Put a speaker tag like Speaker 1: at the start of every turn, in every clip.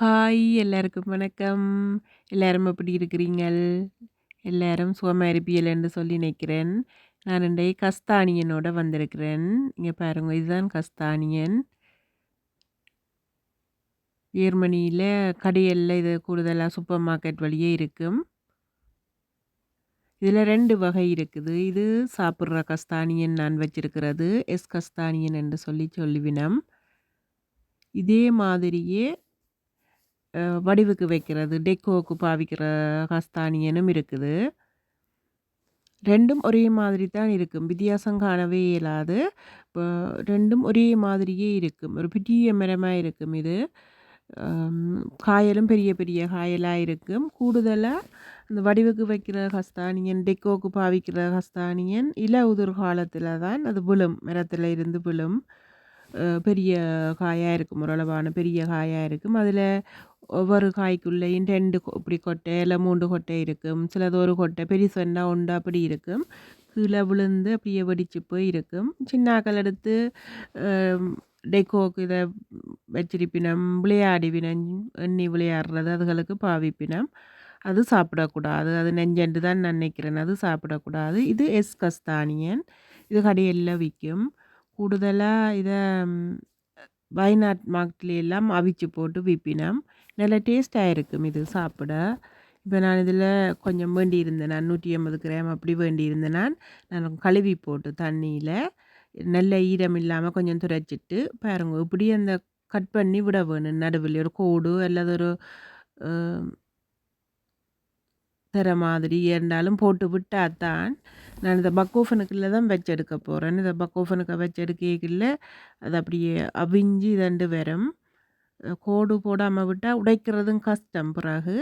Speaker 1: Hi எல்லாருக்கும் வணக்கம். எல்லாரும் எப்படி இருக்கிறீங்கள்? எல்லாரும் சுகமாக இருப்பியலன்னு சொல்லி நினைக்கிறேன். நான் ரெண்டே கஸ்தானியனோட வந்திருக்கிறேன். இங்கே பாருங்க இதுதான் கஸ்தானியன். ஜெர்மனியில் கடையில் இது கூடுதலாக சூப்பர் மார்க்கெட் வழியே இருக்கும். இதில் ரெண்டு வகை இருக்குது. இது சாப்பிட்ற கஸ்தானியன் நான் வச்சிருக்கிறது. எஸ் கஸ்தானியன் என்று சொல்லி சொல்லுவினம். இதே மாதிரியே வடிவுக்கு வைக்கிறது, டெக்கோவுக்கு பாவிக்கிற ஹஸ்தானியனும் இருக்குது. ரெண்டும் ஒரே மாதிரி தான் இருக்கும். வித்தியாசம் காணவே இயலாது. இப்போ ரெண்டும் ஒரே மாதிரியே இருக்கும். ஒரு பெரிய மரமாக இருக்கும் இது. காயலும் பெரிய பெரிய காயலாக இருக்கும். கூடுதலாக இந்த வடிவுக்கு வைக்கிற ஹஸ்தானியன் டெக்கோக்கு பாவிக்கிற ஹஸ்தானியன் இல உதிர் காலத்தில் தான் அது விழும். மரத்தில் இருந்து விழும். பெரிய காயாக இருக்கும். ஓரளவான பெரிய காயாக இருக்கும். அதில் ஒவ்வொரு காய்க்குள்ளேயும் ரெண்டு இப்படி கொட்டை, இல்லை மூன்று கொட்டை இருக்கும். சிலது ஒரு கொட்டை பெரிய சொன்னா உண்டு அப்படி இருக்கும். கீழே விழுந்து அப்படியே வெடிச்சு போய் இருக்கும். சின்னாக்கள் எடுத்து டெக்கோக்கு இதை வச்சிருப்பினம். விளையாடுவினம். எண்ணி விளையாடுறது அதுகளுக்கு பாவிப்பினம். அது சாப்பிடக்கூடாது. அது நெஞ்சண்டு தான் நினைக்கிறேன். அது சாப்பிடக்கூடாது. இது எஸ் கஸ்தானியன். இது கடைகள்ல விற்கும் கூடுதலாக இதை வயநாட் மார்க்கெட்ல எல்லாம் அவிச்சு போட்டு விப்பினம். நல்ல டேஸ்ட்டாக இருக்கும் இது சாப்பிட. இப்போ நான் இதில் கொஞ்சம் வேண்டி இருந்தேன் நான் 180 கிராம் அப்படி வேண்டியிருந்தேன் நான். நான் கழுவி போட்டு தண்ணியில் நல்ல ஈரம் இல்லாமல் கொஞ்சம் துரைச்சிட்டு பாருங்க இப்படி அந்த கட் பண்ணி விட வேணும். நடுவில் ஒரு கோடு அல்லது ஒரு தர மாதிரி இருந்தாலும் போட்டு விட்டால் தான் நான் இந்த பக்கோஃபனுக்குள்ள தான் வச்சு எடுக்க இந்த பக்கோஃபனுக்கு வச்சு அது அப்படியே அவிஞ்சு இதண்டு வரும். கோடு போடாமல் விட்டால் உடைக்கிறதும் கஷ்டம் பிறகு.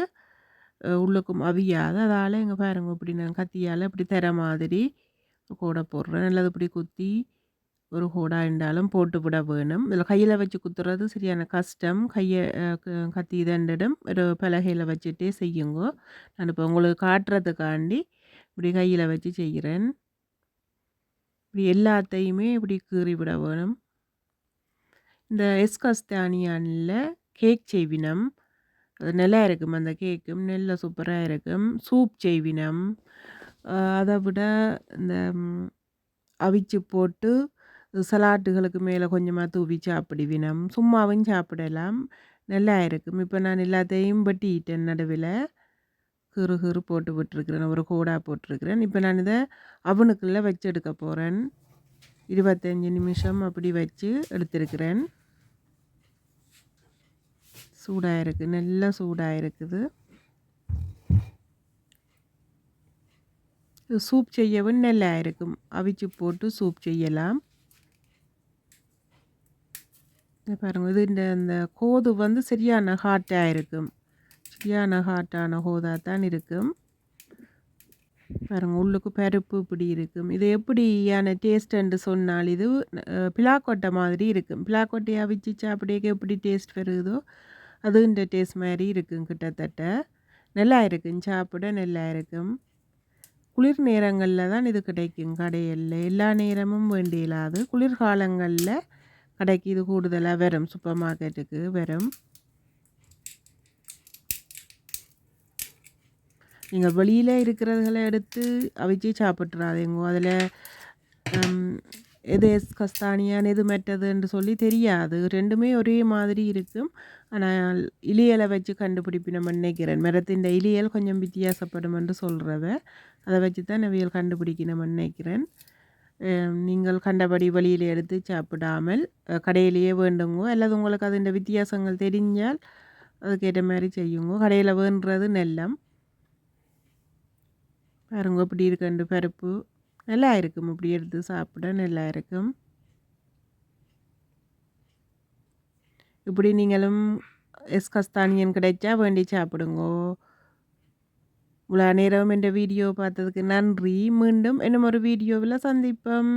Speaker 1: உள்ளுக்கும் அவியாது. அதால் எங்கள் பாருங்க இப்படி நான் கத்தியால் இப்படி தர மாதிரி கோடை போடுறேன். நல்லது இப்படி குத்தி ஒரு ஹோடா இருந்தாலும் போட்டு விட வேணும். இதில் கையில் வச்சு குத்துறது சரியான கஷ்டம். கையை க கத்தி இதண்டிடும். ஒரு பலகையில் வச்சுட்டே செய்யுங்கோ. நான் இப்போ உங்களுக்கு காட்டுறதுக்காண்டி இப்படி கையில் வச்சு செய்கிறேன். இப்படி எல்லாத்தையுமே இப்படி கீறி விட வேணும். இந்த எஸ்கஸ்தானியானில் கேக் செய்வினம். அது நல்லா இருக்கும் அந்த கேக்கும். நல்ல சூப்பராக இருக்கும். சூப் செய்வினம். அதை விட இந்த அவிச்சு போட்டு சலாட்டுகளுக்கு மேலே கொஞ்சமாக தூவி சாப்பிடுவினம். சும்மாவும் சாப்பிடலாம். நல்லா இருக்கும். இப்போ நான் எல்லாத்தையும் வெட்டிட்டேன் நடுவில் கிறு கிறு போட்டு விட்டுருக்குறேன் ஒரு கூடா போட்டிருக்கிறேன். இப்போ நான் இதை அவனுக்குள்ளே வச்சு எடுக்க போகிறேன் 25 நிமிஷம் அப்படி வச்சு எடுத்திருக்கிறேன். சூடாக இருக்குது நல்லா சூடாக இருக்குது. சூப் செய்யவும் நல்லா இருக்கும். அவிச்சு போட்டு சூப் செய்யலாம். பாருங்க இது இந்த இந்த கோது வந்து சரியான ஹாட்டாக இருக்கும். சரியான ஹாட்டான கோதாக தான் இருக்கும். பாருங்கள் உள்ளுக்கு பருப்பு இப்படி இருக்கும். இது எப்படியான டேஸ்ட்டுன்னு சொன்னால் இது பிளாக்கொட்டை பிலாக்கொட்டை மாதிரி இருக்கும். பிலாக்கொட்டைய அவிச்சு சாப்பிடக்க எப்படி டேஸ்ட் வருதோ அது இந்த டேஸ்ட் மாதிரி இருக்கும் கிட்டத்தட்ட. நல்லா இருக்கும். சாப்பிட நல்லா இருக்கும். குளிர் நேரங்களில் தான் இது கிடைக்கும் கடையில் எல்லா நேரமும் வேண்டியலாது குளிர்காலங்களில் கடைக்கு இது கூடுதலாக வரும். சூப்பர் மார்க்கெட்டுக்கு வரும். நீங்கள் வெளியில் இருக்கிறதுகளை எடுத்து அவிச்சு சாப்பிட்டுறாதீங்கோ. அதில் எது எஸ் கஸ்தானியான் எது மெட்டதுன்னு சொல்லி தெரியாது. ரெண்டுமே ஒரே மாதிரி இருக்கும். ஆனால் இலியலை வச்சு கண்டுபிடிப்பினம் நினைக்கிறேன். மரத்தின் இலியல் கொஞ்சம் வித்தியாசப்படும் என்று சொல்கிறவ அதை வச்சு தான் அவியல் கண்டுபிடிக்கணும் நினைக்கிறேன். நீங்கள் கண்டபடி வெளியில எடுத்து சாப்பிடாமல் கடையிலேயே வேண்டுங்கோ. அல்லது உங்களுக்கு அதின்ட வித்தியாசங்கள் தெரிஞ்சால் அதுக்கேற்ற மாதிரி செய்யுங்கோ. கடையில் வேண்டுறது நெல்லம். பாருங்க இப்படி இருக்குன்னு பருப்பு. நல்லா இருக்கும். இப்படி எடுத்து சாப்பிட நல்லா இருக்கும். இப்படி நீங்களும் எஸ் கஸ்தானியன் கிடைச்சா வேண்டி சாப்பிடுங்கோ. இவ்வளோ நேரம் இந்த வீடியோ பார்த்ததுக்கு நன்றி. மீண்டும் இன்னும் ஒரு வீடியோவில் சந்திப்போம்.